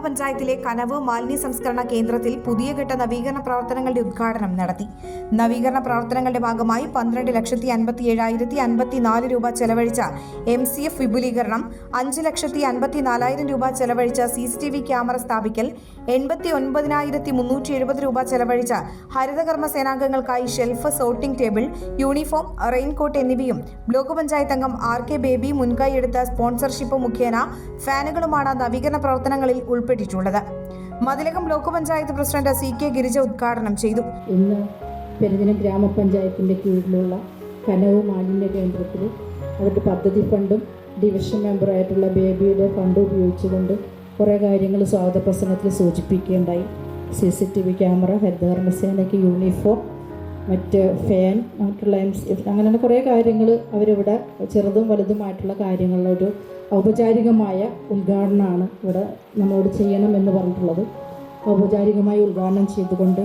ഗ്രാമപഞ്ചായത്തിലെ കനവ് മാലിന്യ സംസ്കരണ കേന്ദ്രത്തിൽ പുതിയ ഘട്ട നവീകരണ പ്രവർത്തനങ്ങളുടെ ഉദ്ഘാടനം നടത്തി. നവീകരണ പ്രവർത്തനങ്ങളുടെ ഭാഗമായി പന്ത്രണ്ട് ലക്ഷത്തി അൻപത്തി ഏഴായിരത്തി അൻപത്തിനാല് രൂപ ചെലവഴിച്ച എം സി എഫ് വിപുലീകരണം അഞ്ച് ലക്ഷത്തി അൻപത്തി നാലായിരം രൂപ ചെലവഴിച്ച C C T V camera സ്ഥാപിക്കൽ എൺപത്തി ഒൻപതിനായിരത്തി മുന്നൂറ്റി എഴുപത് രൂപ ചെലവഴിച്ച ഹരിതകർമ്മ സേനാംഗങ്ങൾക്കായി shelf sorting table uniform raincoat എന്നിവയും ബ്ലോക്ക് പഞ്ചായത്ത് അംഗം ആർ കെ ബേബി മുൻകൈയെടുത്ത സ്പോൺസർഷിപ്പ് മുഖേന ഫാനുകളുമാണ് നവീകരണ പ്രവർത്തനങ്ങളിൽ ഉൾപ്പെട്ടിട്ടുള്ളത് Mathilakam block panchayat president C K Girija ഉദ്ഘാടനം ചെയ്തു. ഇന്ന് പെരുദിനം ഗ്രാമപഞ്ചായത്തിന്റെ കീഴിലുള്ള കനവ് മാലിന്യ കേന്ദ്രത്തിൽ അവരുടെ പദ്ധതി ഫണ്ടും ഡിവിഷൻ മെമ്പറായിട്ടുള്ള ബേബിയുടെ ഫണ്ട് ഉപയോഗിച്ചുകൊണ്ട് കുറേ കാര്യങ്ങൾ സ്വാഗത പ്രസംഗത്തിൽ സൂചിപ്പിക്കുകയുണ്ടായി. C C T V camera ഹരിതകർമ്മസേനയ്ക്ക് uniform മറ്റ് ഫാൻ മറ്റുള്ള എം സി അങ്ങനെയുള്ള കുറേ കാര്യങ്ങൾ അവരിവിടെ ചെറുതും വലുതുമായിട്ടുള്ള കാര്യങ്ങളുടെ ഒരു ഔപചാരികമായ ഉദ്ഘാടനമാണ് ഇവിടെ നമ്മളോട് ചെയ്യണമെന്ന് പറഞ്ഞിട്ടുള്ളത്. ഔപചാരികമായി ഉദ്ഘാടനം ചെയ്തുകൊണ്ട്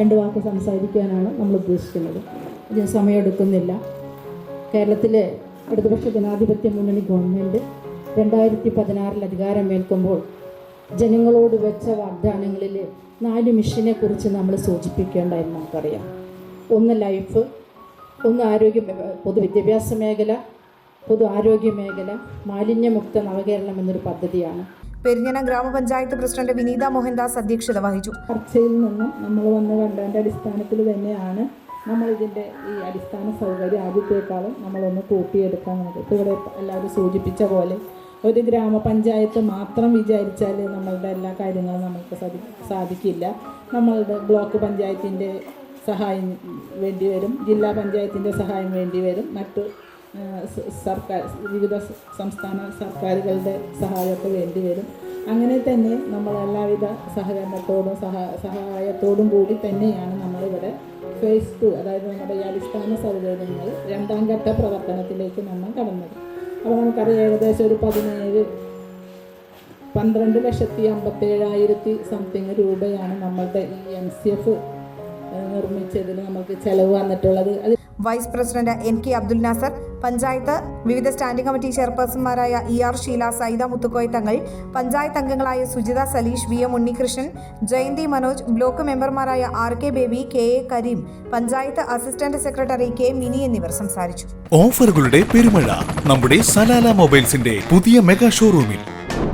രണ്ട് വാക്ക് സംസാരിക്കാനാണ് നമ്മൾ ഉദ്ദേശിക്കുന്നത്. ഇതിന് സമയമെടുക്കുന്നില്ല. കേരളത്തിലെ ഇടതുപക്ഷ ജനാധിപത്യ മുന്നണി ഗവൺമെന്റ് രണ്ടായിരത്തി പതിനാറിൽ അധികാരമേൽക്കുമ്പോൾ ജനങ്ങളോട് വെച്ച വാഗ്ദാനങ്ങളിൽ നാല് മിഷനെ കുറിച്ച് നമ്മൾ സൂചിപ്പിക്കേണ്ടതെന്ന് നമുക്കറിയാം. ഒന്ന് ലൈഫ് ഒന്ന് ആരോഗ്യ പൊതുവിദ്യാഭ്യാസ മേഖല പൊതു ആരോഗ്യ മേഖല മാലിന്യമുക്ത നവകേരളം എന്നൊരു പദ്ധതിയാണ്. പെരിഞ്ഞന ഗ്രാമപഞ്ചായത്ത് പ്രസിഡന്റ് വിനീത മോഹൻദാസ് അധ്യക്ഷത വഹിച്ചു. ചർച്ചയിൽ നിന്നും നമ്മൾ വന്ന് കണ്ടതിന്റെ അടിസ്ഥാനത്തിൽ തന്നെയാണ് നമ്മൾ ഇതിന്റെ ഈ അടിസ്ഥാന സൗകര്യം ആദ്യത്തേക്കാളും നമ്മളൊന്ന് കൂട്ടിയെടുക്കാൻ നമുക്ക് ഇപ്പോൾ ഇവിടെ എല്ലാവരും സൂചിപ്പിച്ച പോലെ ഒരു ഗ്രാമപഞ്ചായത്ത് മാത്രം വിചാരിച്ചാൽ നമ്മളുടെ എല്ലാ കാര്യങ്ങളും നമുക്ക് സാധി സാധിക്കില്ല. നമ്മളുടെ ബ്ലോക്ക് പഞ്ചായത്തിന്റെ സഹായം വേണ്ടി വരും ജില്ലാ പഞ്ചായത്തിന്റെ സഹായം വേണ്ടി വരും മറ്റു സർക്കാർ വിവിധ സംസ്ഥാന സർക്കാരുകളുടെ സഹായമൊക്കെ വേണ്ടി വരും. അങ്ങനെ തന്നെ നമ്മൾ എല്ലാവിധ സഹകരണത്തോടും സഹ സഹായത്തോടും കൂടി തന്നെയാണ് നമ്മളിവിടെ ഫേസ് ടു അതായത് നമ്മുടെ ഈ അടിസ്ഥാന സൗകര്യങ്ങൾ രണ്ടാം ഘട്ട പ്രവർത്തനത്തിലേക്ക് നമ്മൾ കടന്നത്. അപ്പോൾ നമുക്കറിയാം ഏകദേശം ഒരു പതിനേഴ് പന്ത്രണ്ട് ലക്ഷത്തി അമ്പത്തേഴായിരത്തി സംതിങ് രൂപയാണ് നമ്മളുടെ ഈ എം സി എഫ് നിർമ്മിച്ചതിന് നമുക്ക് ചിലവ് വന്നിട്ടുള്ളത്. അത് vice president N K Abdul Nasar panchayat വിവിധ സ്റ്റാൻഡിംഗ് കമ്മിറ്റി ചെയർപേഴ്സൺമാരായ ഇ ആർ ഷീല സൈദ മുത്തുക്കോയ തങ്ങൾ പഞ്ചായത്ത് അംഗങ്ങളായ Sujitha Saleesh V M Unnikrishnan Jayanthi Manoj block മെമ്പർമാരായ R K Baby K A Kareem panchayat assistant secretary K Mini എന്നിവർ സംസാരിച്ചു. ഓഫറുകളുടെ പെരുമഴ നമ്മുടെ സലാല മൊബൈൽസിന്റെ പുതിയ mega ഷോറൂമിൽ.